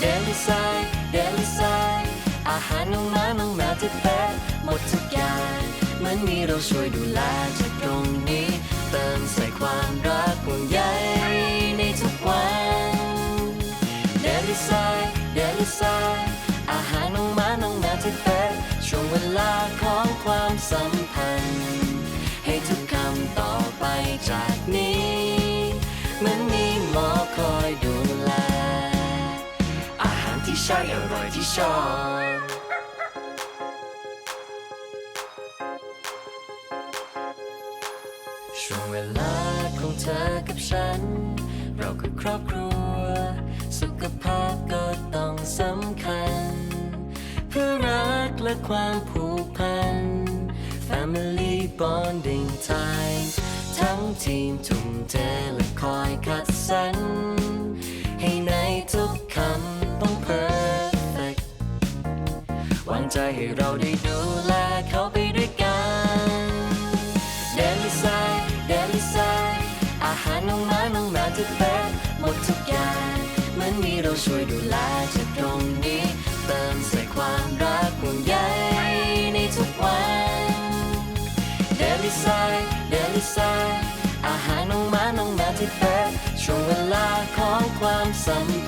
เดลิไซเดลิไซอาหารน้องหมาน้องแมวที่แป็นหมดทุกอย่างเหมือนมีเราช่วยดูแลจากตรงนี้ เติมใส่ความรักห่วงใยในทุกวันเดลิไซาย ใช่อร่อยที่ชอบช่วงเวลาของเธอกับฉัน เราคือครอบครัว สุขภาพก็ต้องสำคัญ เพื่อรักและความผูกพัน Family Bonding Time ทั้งทีมทุ่มเทและคอยคัด ใจให้เราได้ดูแลเขาไปด้วยกันเดลิไซเดลิไซอาหารน้องหมาน้องแมวที่เป็นหมดทุกอย่างเหมือนมีเราช่วยดูแลจากตรงนี้ เติมใส่ความรักห่วงใยในทุกวันเดลิไซเดลิไซอาหารน้องหมาน้องแมวที่เป็นช่วงเวลาของความสัมพันธ์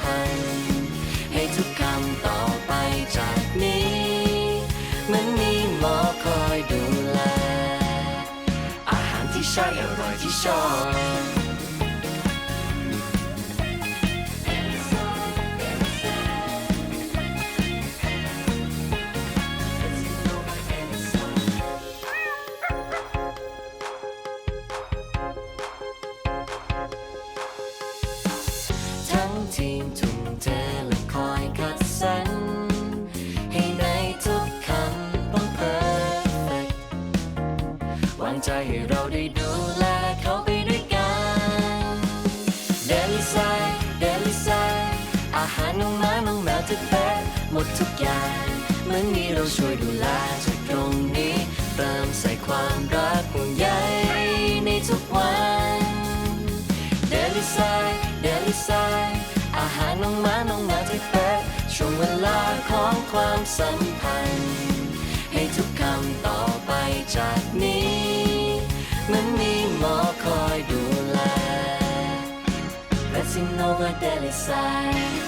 ช่อร่อยที่ชอบทั้งทีมทุ่มเทางใจให้เราได้ดูแลเขาไปด้วยกัน เดลิไซเดลิไซอาหารน้องหมาน้องแมวที่เป็นหมดทุกอย่าง เหมือนมีเราช่วยดูแลจากตรงนี้ เติมใส่ความรักห่วงใยในทุกวันเดลิไซเดลิไซอาหารน้องหมาน้องแมวที่เป็นช่วงเวลาของความสัมพันธ์ มือนมีหมอคอยดูแล Let's Innova Daily Side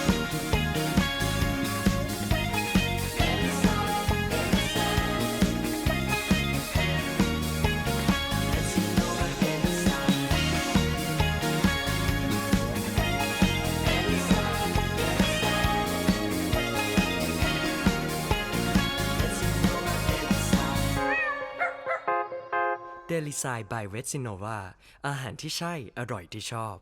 เดลิ i าย by เว s ซิน o วาอาหารที่ใช่ อร่อยที่ชอบ